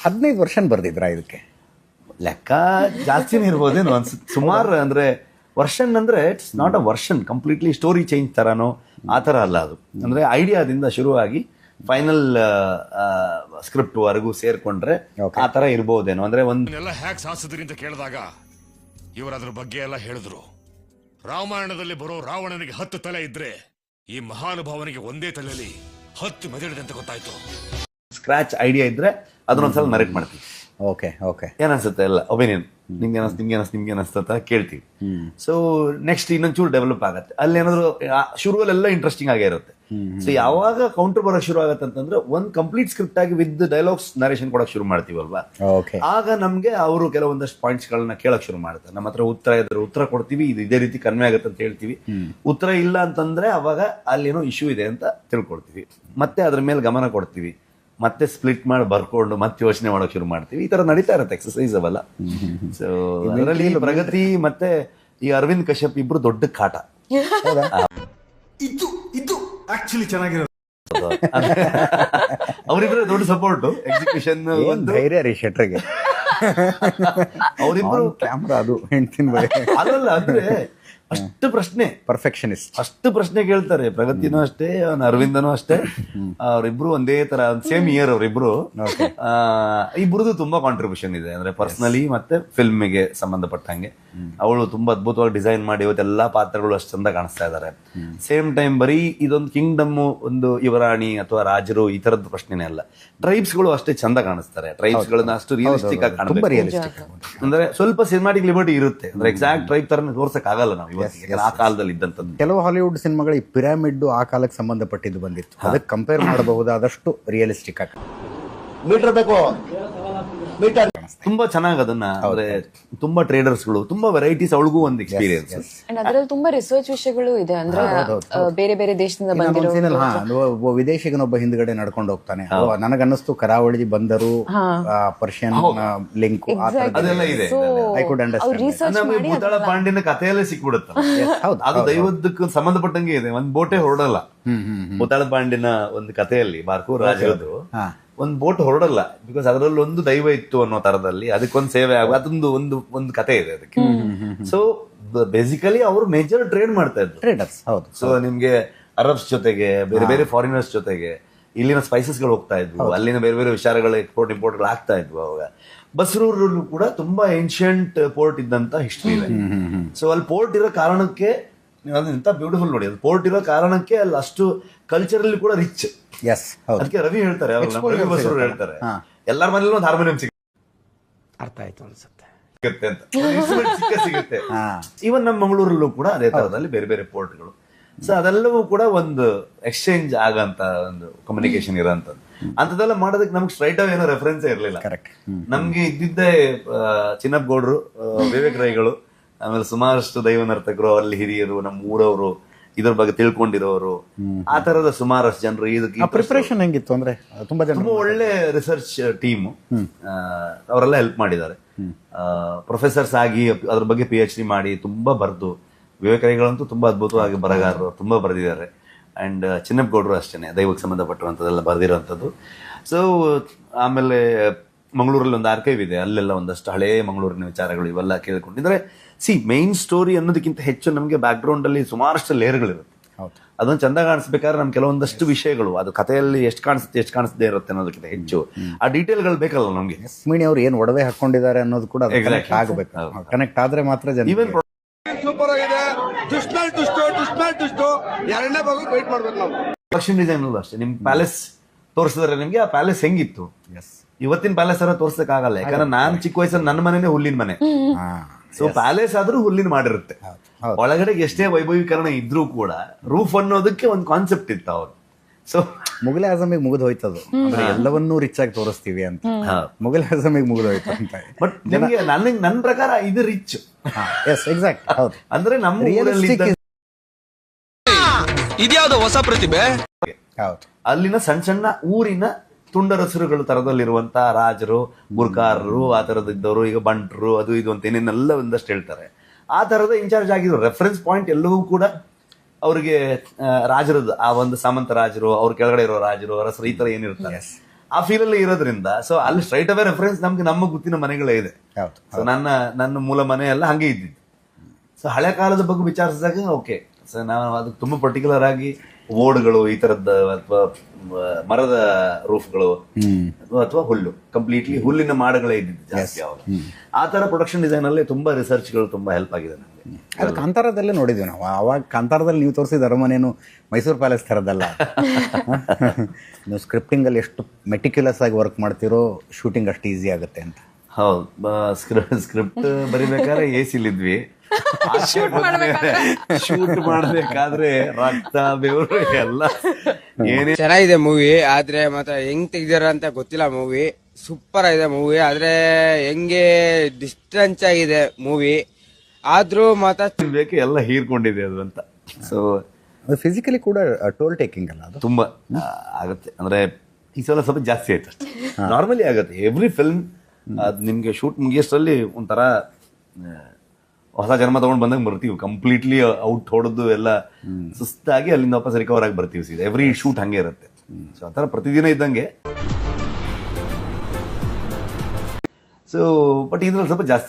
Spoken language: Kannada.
ಹದಿನೈದು ವರ್ಷ ಬರ್ದಿದ್ರಾ ಇದಕ್ಕೆ ಲೆಕ್ಕ ಜಾಸ್ತಿನೇ ಇರ್ಬೋದೇನು ಒಂದು ಸುಮಾರು ಅಂದರೆ ವರ್ಷನ್ ಅಂದರೆ it's not a version completely story change ಥರನೋ ಆ ಥರ ಅಲ್ಲ ಅದು. ಅಂದರೆ ಐಡಿಯಾದಿಂದ ಶುರುವಾಗಿ ಫೈನಲ್ ಸ್ಕ್ರಿಪ್ಟ್ ವರೆಗೂ ಸೇರ್ಕೊಂಡ್ರೆ ಆ ಥರ ಇರ್ಬೋದೇನೋ. ಅಂದರೆ ಒಂದು ಹ್ಯಾಕ್ ಸಾಸಿದ್ರಿ ಅಂತ ಕೇಳಿದಾಗ ಇವರು ಅದ್ರ ಬಗ್ಗೆ ಎಲ್ಲ ಹೇಳಿದ್ರು. ರಾಮಾಯಣದಲ್ಲಿ ಬರೋ ರಾವಣನಿಗೆ ಹತ್ತು ತಲೆ ಇದ್ರೆ ಈ ಮಹಾನುಭಾವನಿಗೆ ಒಂದೇ ತಲೆಯಲ್ಲಿ ಹತ್ತು ಮೆದಳಿದೆ ಅಂತ ಗೊತ್ತಾಯ್ತು. ಸ್ಕ್ರಾಚ್ ಐಡಿಯಾ ಇದ್ರೆ ಅದನ್ನೊಂದ್ಸಲ ನರೇಟ್ ಮಾಡ್ತೀವಿ ಓಕೆ ಓಕೆ. ಏನನ್ಸುತ್ತೆ ಎಲ್ಲ ಒಪಿನಿಯನ್ ನಿಮ್ಗೆ ಅನಸ್ ನಿಮ್ಗೆ ಅನಸ್ ನಿಮ್ಗೆ ಅನಸ್ತ ಅಂತ ಕೇಳ್ತೀವಿ. ಸೊ ನೆಕ್ಸ್ಟ್ ಇನ್ನೊಂಚೂರು ಡೆವಲಪ್ ಆಗುತ್ತೆ. ಅಲ್ಲಿ ಏನಾದ್ರು ಶುರುವಲ್ಲೆಲ್ಲ ಇಂಟ್ರೆಸ್ಟಿಂಗ್ ಆಗೇ ಇರುತ್ತೆ. ಸೊ ಯಾವಾಗ ಕೌಂಟರ್ ಬರೋಕ್ ಶುರು ಆಗತ್ತೆ ಅಂತಂದ್ರೆ ಒಂದ್ ಕಂಪ್ಲೀಟ್ ಸ್ಕ್ರಿಪ್ಟ್ ಆಗಿ ವಿತ್ ಡೈಲಾಗ್ಸ್ ನರೇಷನ್ ಕೊಡಕ್ ಶುರು ಮಾಡ್ತೀವಲ್ವಾ? ಓಕೆ. ಆಗ ನಮ್ಗೆ ಅವರು ಕೆಲವೊಂದಷ್ಟು ಪಾಯಿಂಟ್ಸ್ ಗಳನ್ನ ಕೇಳಕ್ ಶುರು ಮಾಡ್ತಾರೆ ನಮ್ಮ ಹತ್ರ ಉತ್ತರ ಇದ್ರೆ ಉತ್ತರ ಕೊಡ್ತೀವಿ ಇದು ಇದೇ ರೀತಿ ಕನ್ವೆ ಆಗುತ್ತೆ ಅಂತ ಹೇಳ್ತೀವಿ. ಉತ್ತರ ಇಲ್ಲ ಅಂತಂದ್ರೆ ಅವಾಗ ಅಲ್ಲೇನೋ ಇಶ್ಯೂ ಇದೆ ಅಂತ ತಿಳ್ಕೊಳ್ತೀವಿ. ಮತ್ತೆ ಅದ್ರ ಮೇಲೆ ಗಮನ ಕೊಡ್ತೀವಿ. ಮತ್ತೆ ಸ್ಪ್ಲಿಟ್ ಮಾಡಿ ಬರ್ಕೊಂಡು ಮತ್ತೆ ಯೋಚನೆ ಮಾಡೋಕೆ ಶುರು ಮಾಡ್ತೀವಿ. ಈ ತರ ನಡೀತಾ ಇರುತ್ತೆ ಎಕ್ಸಸೈಸ್ ಅವಲ್ಲ. ಸೊ ಅದರಲ್ಲಿ ಪ್ರಗತಿ ಮತ್ತೆ ಈ ಅರವಿಂದ್ ಕಶ್ಯಪ್ ಇಬ್ರು ದೊಡ್ಡ ಕಾಟ. ಇದು ಇದು ಆಕ್ಚುಲಿ ಚೆನ್ನಾಗಿರೋದು. ಅವರಿಬ್ರು ದೊಡ್ಡ ಸಪೋರ್ಟ್ ಎಕ್ಸಿಕ್ಯೂಷನ್ ಧೈರ್ಯ ರೀ ಶೆಟ್ರಿಗೆ. ಅವರಿಬ್ರು ಕ್ಯಾಮ್ರಾ ಅದು ಹೆಣ್ತಿನ ಅಲ್ಲಲ್ಲ ಅಂದ್ರೆ ಅಷ್ಟು ಪ್ರಶ್ನೆ. ಪರ್ಫೆಕ್ಷನಿಸ್ಟ್ ಅಷ್ಟು ಪ್ರಶ್ನೆ ಕೇಳ್ತಾರೆ. ಪ್ರಗತಿನೂ ಅಷ್ಟೇ ಅವ್ನ ಅರವಿಂದನೂ ಅಷ್ಟೇ. ಅವರಿಬ್ರು ಒಂದೇ ತರ ಸೇಮ್ ಇಯರ್ ಅವರಿಬ್ರು. ಇಬ್ರದ್ದು ತುಂಬಾ ಕಾಂಟ್ರಿಬ್ಯೂಷನ್ ಇದೆ. ಅಂದ್ರೆ ಪರ್ಸನಲಿ ಮತ್ತೆ ಫಿಲ್ಮಿಗೆ ಸಂಬಂಧಪಟ್ಟಂಗೆ ಅವಳು ತುಂಬಾ ಅದ್ಭುತವಾಗಿ ಡಿಸೈನ್ ಮಾಡಿ ಇವತ್ತೆಲ್ಲಾ ಪಾತ್ರಗಳು ಅಷ್ಟು ಚಂದ ಕಾಣಿಸ್ತಾ ಇದ್ದಾರೆ ಸೇಮ್ ಟೈಮ್ ಬರೀ ಇದೊಂದು ಕಿಂಗ್ಡಮ್ ಒಂದು ಯುವರಾಣಿ ಅಥವಾ ರಾಜರು ಈ ತರದ ಪ್ರಶ್ನೆನೇ ಅಲ್ಲ. ಟ್ರೈಬ್ಸ್ಗಳು ಅಷ್ಟೇ ಚಂದ ಕಾಣಿಸ್ತಾರೆ. ಟ್ರೈಬ್ಸ್ ಗಳನ್ನ ಅಷ್ಟು ರಿಯಲಿಸ್ಟಿಕ್ ಆಗಿ ಕಾಣಬೇಕು. ಅಂದ್ರೆ ಸ್ವಲ್ಪ ಸಿನಿಮಾಟಿಕ್ ಲಿಬರ್ಟಿ ಇರುತ್ತೆ. ಅಂದ್ರೆ ಎಕ್ಸಾಕ್ಟ್ ಟ್ರೈಬ್ ತರ ತೋರ್ಸಕ್ ಆಗಲ್ಲ ನಾವು. ಯಾಕಂದ್ರೆ ಆ ಕಾಲದಲ್ಲಿ ಇದ್ದಂಥದ್ದು. ಕೆಲವು ಹಾಲಿವುಡ್ ಸಿನಿಮಾಗಳು ಈ ಪಿರಾಮಿಡ್ ಆ ಕಾಲಕ್ಕೆ ಸಂಬಂಧಪಟ್ಟಿದ್ದು ಬಂದಿತ್ತು. ಅದಕ್ಕೆ ಕಂಪೇರ್ ಮಾಡಬಹುದಾದಷ್ಟು ರಿಯಲಿಸ್ಟಿಕ್ ಆಗಿ. ತುಂಬಾ ಚೆನ್ನಾಗಿ ಅದನ್ನ ಅಂದ್ರೆ ತುಂಬಾ ಟ್ರೇಡರ್ಸ್ಗಳು ತುಂಬಾ ವೆರೈಟೀಸ್ ಅವಳಿಗೂ ಒಂದು ಎಕ್ಸ್ಪೀರಿಯನ್ಸ್ ಅಂಡ್ ಅದ್ರಲ್ಲಿ ತುಂಬಾ ರಿಸರ್ಚ್ ವಿಷಯಗಳು ಇದೆ ಅಂದ್ರೆ ಬೇರೆ ಬೇರೆ ದೇಶದಿಂದ ಬಂದಿರೋ ವಿದೇಶಿಗನೊಬ್ಬ ಹಿಂದ್ಗಡೆ ನಡ್ಕೊಂಡು ಹೋಗ್ತಾನೆ. ನನಗನ್ನಿಸ್ತು ಕರಾವಳಿ ಬಂದರು ಪರ್ಷಿಯನ್ ಲಿಂಕ್ ಅದೆಲ್ಲ ಇದೆ. ಸೊ ಐ ಕುಡ್ ಅಂಡರ್ಸ್ಟ್ಯಾಂಡ್ ಪಾಂಡಿನ ಕಥೆಯಲ್ಲೇ ಸಿಕ್ಬಿಡುತ್ತೆ. ಹೌದು ಅದು ದೈವದಕ್ಕೆ ಸಂಬಂಧಪಟ್ಟಂಗೆ ಇದೆ. ಒಂದ್ ಬೋಟೆ ಹೊರಡಲ್ಲ. ಭೂತಾಳ ಪಾಂಡಿನ ಒಂದು ಕಥೆಯಲ್ಲಿ ಬಾರ್ಕೂರ್ ರಾಜ ಹಾ. ಒಂದ್ ಬೋಟ್ ಹೊರಡಲ್ಲ. ಬಿಕಾಸ್ ಅದರಲ್ಲಿ ಒಂದು ದೈವ ಇತ್ತು. ಅನ್ನೋ ತರದಲ್ಲಿ ಅದಕ್ಕೊಂದು ಸೇವೆ ಆಗ ಅದೊಂದು ಒಂದು ಒಂದು ಕತೆ ಇದೆ ಅದಕ್ಕೆ. ಸೊ ಬೇಸಿಕಲಿ ಅವರು ಮೇಜರ್ ಟ್ರೇಡ್ ಮಾಡ್ತಾ ಇದ್ರು. ಟ್ರೇಡರ್ಸ್ ಹೌದು. ಸೊ ನಿಮ್ಗೆ ಅರಬ್ಸ್ ಜೊತೆಗೆ ಬೇರೆ ಬೇರೆ ಫಾರಿನರ್ಸ್ ಜೊತೆಗೆ ಇಲ್ಲಿನ ಸ್ಪೈಸಸ್ಗಳು ಹೋಗ್ತಾ ಇದ್ವು. ಅಲ್ಲಿನ ಬೇರೆ ಬೇರೆ ವಿಚಾರಗಳು ಎಕ್ಸ್ಪೋರ್ಟ್ ಇಂಪೋರ್ಟ್ಗಳು ಆಗ್ತಾ ಇದ್ವು ಅವಾಗ. ಬಸರೂರಲ್ಲೂ ಕೂಡ ತುಂಬಾ ಏನ್ಷಿಯಂಟ್ ಪೋರ್ಟ್ ಇದ್ದಂತ ಹಿಸ್ಟ್ರಿ ಇದೆ. ಸೊ ಅಲ್ಲಿ ಪೋರ್ಟ್ ಇರೋ ಕಾರಣಕ್ಕೆ ಎಂತ ಬ್ಯೂಟಿಫುಲ್ ನೋಡಿ ಅದು ಪೋರ್ಟ್ ಇರೋ ಕಾರಣಕ್ಕೆ ಅಲ್ಲಿ ಅಷ್ಟು ಕಲ್ಚರಲ್ಲಿ ಕೂಡ ರಿಚ್ ಎಸ್ ಅದಕ್ಕೆ ರವಿ ಹೇಳ್ತಾರೆ ಅವ್ರು ರವಿ ಹೇಳ್ತಾರೆ. ಎಲ್ಲರ ಮನೇಲಿ ಒಂದು ಹಾರ್ಮೋನಿಯಂ ಅರ್ಥ ಆಯ್ತು ಅನ್ಸುತ್ತೆ. ಸಿಗುತ್ತೆ ಅಂತ. ಸಿಕ್ಕೇ ಸಿಗುತ್ತೆ. ಈವನ್ ನಮ್ಮ ಮಂಗಳೂರಲ್ಲೂ ಕೂಡ ಅದೇ ತರದಲ್ಲಿ ಬೇರೆ ಬೇರೆ ಪೋರ್ಟ್ಗಳು ಸೊ ಅದೆಲ್ಲವೂ ಕೂಡ ಒಂದು ಎಕ್ಸ್ಚೇಂಜ್ ಆಗಂತ ಒಂದು ಕಮ್ಯುನಿಕೇಶನ್ ಇರೋಂಥದ್ದು. ಅಂತದೆಲ್ಲ ಮಾಡೋದಕ್ಕೆ ನಮ್ಗೆ ಸ್ಟ್ರೈಟ್ ಆಗಿ ಏನೋ ರೆಫರೆನ್ಸ್ ಇರಲಿಲ್ಲ. ಕರೆಕ್ಟ್ ನಮ್ಗೆ ಇದ್ದಿದ್ದೇ ಚಿನ್ನಪ್ಪ ಗೌಡ್ರು ವಿವೇಕ್ ರೈಗಳು ಆಮೇಲೆ ಸುಮಾರಷ್ಟು ದೈವ ನರ್ತಕರು ಅಲ್ಲಿ ಹಿರಿಯರು ನಮ್ಮ ಊರವರು ಇದ್ರ ಬಗ್ಗೆ ತಿಳ್ಕೊಂಡಿರೋರು. ಆ ತರದ ಸುಮಾರಷ್ಟು ಜನರು ಇದಕ್ಕೆ ಪ್ರಿಪರೇಷನ್ ಹೆಂಗಿತ್ತು ಅಂದ್ರೆ? ತುಂಬಾ ಜನ ತುಂಬಾ ಒಳ್ಳೆ ರಿಸರ್ಚ್ ಟೀಮ್ ಅವರೆಲ್ಲ ಹೆಲ್ಪ್ ಮಾಡಿದ್ದಾರೆ. ಪ್ರೊಫೆಸರ್ಸ್ ಆಗಿ ಅದ್ರ ಬಗ್ಗೆ ಪಿ ಎಚ್ ಡಿ ಮಾಡಿ ತುಂಬಾ ಬರೆದು ವಿವೇಕರಿಗಳಂತೂ ತುಂಬಾ ಅದ್ಭುತವಾಗಿ ಬರಗಾರರು ತುಂಬಾ ಬರೆದಿದ್ದಾರೆ. ಅಂಡ್ ಚಿನ್ನಪ್ಪಗೌಡರು ಅಷ್ಟೇನೆ ದೈವಕ್ಕೆ ಸಂಬಂಧಪಟ್ಟಿರುವಂಥದ್ದೆಲ್ಲ ಬರೆದಿರುವಂಥದ್ದು ಸೊ ಆಮೇಲೆ ಮಂಗಳೂರಲ್ಲಿ ಒಂದು ಆರ್ಕೈವ್ ಇದೆ. ಅಲ್ಲೆಲ್ಲ ಒಂದಷ್ಟು ಹಳೇ ಮಂಗಳೂರಿನ ವಿಚಾರಗಳು ಇವೆಲ್ಲ ಕೇಳ್ಕೊಂಡಿದ್ರೆ ಸಿ ಮೇನ್ ಸ್ಟೋರಿ ಅನ್ನೋದಕ್ಕಿಂತ ಹೆಚ್ಚು ನಮಗೆ ಬ್ಯಾಕ್ ಗ್ರೌಂಡ್ ಅಲ್ಲಿ ಸುಮಾರಷ್ಟು ಲೇಯರ್ಗಳಿರುತ್ತೆ ಹೌದು. ಅದನ್ನ ಚಂದ ಕಾಣಿಸ್ಬೇಕಾದ್ರೆ ನಮ್ಗೆ ಕೆಲವೊಂದಷ್ಟು ವಿಷಯಗಳು ಅದು ಕಥೆಯಲ್ಲಿ ಎಷ್ಟು ಕಾಣಿಸುತ್ತೆ ಎಷ್ಟು ಕಾಣಿಸದೇ ಇರುತ್ತೆ ಅನ್ನೋದಕ್ಕಿಂತ ಹೆಚ್ಚು. ಆ ಡೀಟೇಲ್ಗಳು ಬೇಕಲ್ಲ ನಮಗೆ. ಮೀಣಿ ಅವ್ರು ಏನು ಒಡವೆ ಹಾಕೊಂಡಿದ್ದಾರೆ ಅನ್ನೋದು ಕೂಡ. ಆಗಬೇಕು. ಕನೆಕ್ಟ್ ಆದ್ರೆ ಮಾತ್ರ ಜನ ಸೂಪರ್ ಆಗಿದೆ. ದುಷ್ಟ ದುಷ್ಟು ದುಷ್ಟ ಮೇಲೆ ದುಷ್ಟು ಎರಡನೇ ಭಾಗ ವೇಟ್ ಮಾಡ್ಬೇಕು ನಾವು. ಲಕ್ಷ್ಮಿ ಡಿಸೈನ್ ಅಲ್ಲೂ ಅಷ್ಟೇ. ನಿಮ್ ಪ್ಯಾಲೇಸ್ ತೋರಿಸಿದ್ರೆ ನಿಮ್ಗೆ ಆ ಪ್ಯಾಲೇಸ್ ಹೆಂಗಿತ್ತು? ಎಸ್ ಇವತ್ತಿನ ಪ್ಯಾಲೇಸ್ ಅನ್ನ ತೋರ್ಸಕ್ ಆಗಲ್ಲ ಯಾಕಂದ್ರೆ ನಾನ್ ಚಿಕ್ಕ ವಯಸ್ಸಲ್ಲಿ ನನ್ನ ಮನೇನೆ ಹುಲ್ಲಿನ ಮನೆ. ಸೊ ಪ್ಯಾಲೇಸ್ ಆದ್ರೂ ಹುಲ್ಲಿನ ಮಾಡಿರುತ್ತೆ. ಒಳಗಡೆ ಎಷ್ಟೇ ವೈಭವೀಕರಣ ಇದ್ರೂ ಕೂಡ ರೂಫ್ ಅನ್ನೋದಕ್ಕೆ ಒಂದು ಕಾನ್ಸೆಪ್ಟ್ ಇತ್ತು ಅವ್ರು ಸೊ ಮುಗಲ್ ಆಜಮಿಗೆ ಮುಗಿದು ಹೋಯ್ತದು. ಅಂದ್ರೆ ಎಲ್ಲವನ್ನೂ ರಿಚ್ ಆಗಿ ತೋರಿಸ್ತೀವಿ ಅಂತ. ಮುಗಲ್ ಆಜಮಿಗೆ ಮುಗಿದು ಹೋಯ್ತು ಅಂತ. ಬಟ್ ನಿಮಗೆ ನನಗೆ ನನ್ನ ಪ್ರಕಾರ ಇದು ರಿಚ್ ಎಸ್ ಎಕ್ಸಾಕ್ಟ್ ಹೌದು. ಅಂದ್ರೆ ನಮ್ಮ ಇದ್ಯಾವುದೋ ಹೊಸ ಪ್ರತಿಭೆ? ಹೌದು. ಅಲ್ಲಿನ ಸಣ್ಣ ಸಣ್ಣ ಊರಿನ ತುಂಡರಸರುಗಳು ತರದಲ್ಲಿರುವಂತ ರಾಜರು ಗುರ್ಕಾರರು ಆ ತರದಿದ್ದವರು ಈಗ ಬಂಟರು ಅದು ಇದು ಅಂತ ಏನೇನೆಲ್ಲ ಒಂದಷ್ಟು ಹೇಳ್ತಾರೆ. ಆ ಥರದ ಇನ್ಚಾರ್ಜ್ ಆಗಿದ್ರು ರೆಫರೆನ್ಸ್ ಪಾಯಿಂಟ್ ಎಲ್ಲವೂ ಕೂಡ ಅವರಿಗೆ ರಾಜರದ್ದು ಆ ಒಂದು ಸಾಮಂತ ರಾಜರು ಅವ್ರ ಕೆಳಗಡೆ ಇರೋ ರಾಜರು ಅರಸರು ಈ ತರ ಏನಿರ್ತಾರೆ. ಆ ಫೀಲಲ್ಲಿ ಇರೋದ್ರಿಂದ ಸೊ ಅಲ್ಲಿ ಸ್ಟ್ರೈಟ್ ಅವೇ ರೆಫರೆನ್ಸ್ ನಮ್ಗೆ ನಮ್ಮ ಗುತ್ತಿನ ಮನೆಗಳೇ ಇದೆ. ಸೊ ನನ್ನ ನನ್ನ ಮೂಲ ಮನೆ ಎಲ್ಲ ಹಂಗೆ ಇದ್ದಿದ್ದು. ಸೊ ಹಳೆ ಕಾಲದ ಬಗ್ಗೆ ವಿಚಾರಿಸಿದಾಗ ಓಕೆ ಸೊ ನಾನು ಅದಕ್ಕೆ ತುಂಬ ಪರ್ಟಿಕ್ಯುಲರ್ ಆಗಿ ಓಡ್ಗಳು ಈ ತರದ ಅಥವಾ ಮರದ ರೂಫ್ಗಳು ಅಥವಾ ಹುಲ್ಲು. ಕಂಪ್ಲೀಟ್ಲಿ ಹುಲ್ಲಿನ ಮಾಡಗಳೇ ಇದ್ದಿದ್ದು ಜಾಸ್ತಿ ಅವಾಗ ಆ ತರ ಪ್ರೊಡಕ್ಷನ್ ಡಿಸೈನ್ ಅಲ್ಲಿ ತುಂಬಾ ರಿಸರ್ಚ್ಗಳು ತುಂಬಾ ಹೆಲ್ಪ್ ಆಗಿದೆ ನಮಗೆ. ಅದು ಕಾಂತಾರದಲ್ಲೇ ನೋಡಿದ್ವಿ ನಾವು. ಅವಾಗ ಕಾಂತಾರದಲ್ಲಿ ನೀವು ತೋರಿಸಿದ ಅರಮನೇನು ಮೈಸೂರು ಪ್ಯಾಲೇಸ್ ಥರದ್ದಲ್ಲ. ನೀವು ಸ್ಕ್ರಿಪ್ಟಿಂಗ್ ಅಲ್ಲಿ ಎಷ್ಟು ಮೆಟಿಕ್ಯುಲಸ್ ಆಗಿ ವರ್ಕ್ ಮಾಡ್ತಿರೋ ಶೂಟಿಂಗ್ ಅಷ್ಟು ಈಸಿ ಆಗುತ್ತೆ ಅಂತ. ಹೌದು. ಸ್ಕ್ರಿಪ್ಟ್ ಸ್ಕ್ರಿಪ್ಟ್ ಬರಿಬೇಕಾದ್ರೆ ಎ ಸಿಲಿದ್ವಿ ಶೂಟ್ ಮಾಡ್ಬೇಕಾದ್ರೆ? ರಕ್ತ ಬೆವರು ಎಲ್ಲ. ಏನೇ ಚೆನ್ನಾಗಿದೆ ಮೂವಿ ಆದ್ರೆ ಮಾತ್ರ ಹೆಂಗ್ ತೆಗ್ದಾರ ಅಂತ ಗೊತ್ತಿಲ್ಲ ಮೂವಿ ಸೂಪರ್ ಆಗಿದೆ ಮೂವಿ ಆದ್ರೆ ಹೆಂಗೆ ಡಿಸ್ಟೆನ್ಸ್ ಆಗಿದೆ ಮೂವಿ ಆದ್ರೂ ಮಾತ್ರ ಬೇಕು ಎಲ್ಲ ಹೀರ್ಕೊಂಡಿದೆ ಅದು ಅಂತ. ಸೊ ಅದು ಫಿಸಿಕಲಿ ಕೂಡ ಟೋಲ್ ಟೇಕಿಂಗ್ ಅಲ್ಲ ಅದು? ತುಂಬಾ ಆಗುತ್ತೆ. ಅಂದ್ರೆ ಈ ಸಲ ಸ್ವಲ್ಪ ಜಾಸ್ತಿ ಆಯ್ತು ಅಷ್ಟೇ. ನಾರ್ಮಲಿ ಆಗುತ್ತೆ. ಎವ್ರಿ ಫಿಲ್ಮ್ ಅದು ನಿಮ್ಗೆ ಶೂಟ್ ಮುಗಿಯೋಷ್ಟರಲ್ಲಿ ಒಂಥರ ಹೊಸ ಜನ್ಮ ತಗೊಂಡು ಬಂದಾಗ ಬರ್ತೀವಿ. ಕಂಪ್ಲೀಟ್ಲಿ ಔಟ್ ಹೊಡೆದು ಎಲ್ಲ ಸುಸ್ತಾಗಿ ಅಲ್ಲಿಂದ ವಾಪಸ್ ರಿಕವರ್ ಆಗಿ ಬರ್ತೀವಿ ಸೀದಾ. ಎವ್ರಿ ಶೂಟ್ ಹಂಗೆ ಇರುತ್ತೆ. ಸೊ ಆ ಥರ ಪ್ರತಿದಿನ ಇದ್ದಂಗೆ. ಸೊ ಬಟ್ ಇದ್ರಲ್ಲಿ ಸ್ವಲ್ಪ ಜಾಸ್ತಿ